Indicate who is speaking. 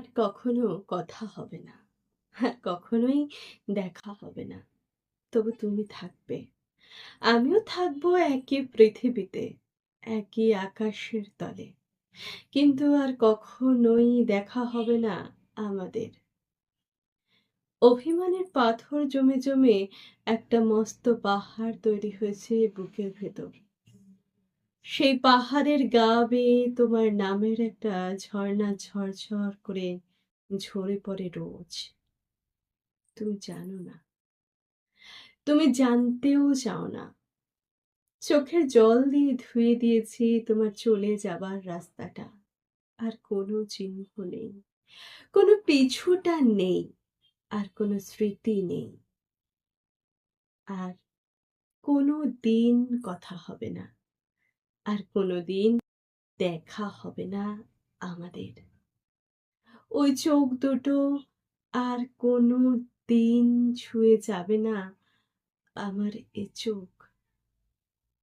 Speaker 1: আর কখনো কথা হবে না। আর কখনোই দেখা হবে না। তবু তুমি থাকবে। আমিও থাকব একই পৃথিবীতে, একই আকাশের তলে। কিন্তু আর কখনোই দেখা হবে না আমাদের। অভিমানের পাথর জমে জমে একটা মস্ত পাহাড় তৈরি হয়েছে বুকের ভেতর। সেই পাহাড়ের গা বেয়ে তোমার নামের একটা ঝর্ণা ঝরঝর করে ঝরে পড়ে রোজ। তুমি জানো না। তুমি জানতেও চাও না। চোখের জল দিয়ে ধুয়ে দিয়েছি তোমার চলে যাবার রাস্তাটা। আর কোনো চিহ্ন নেই। কোনো পিছুটা নেই। আর কোনো স্মৃতি নেই। আর কোনো দিন কথা হবে না। আর কোনো দিন দেখা হবে না আমাদের। ওই চোখ দুটো আর কোনো দিন ছুঁয়ে যাবে না আমার এ চোখ।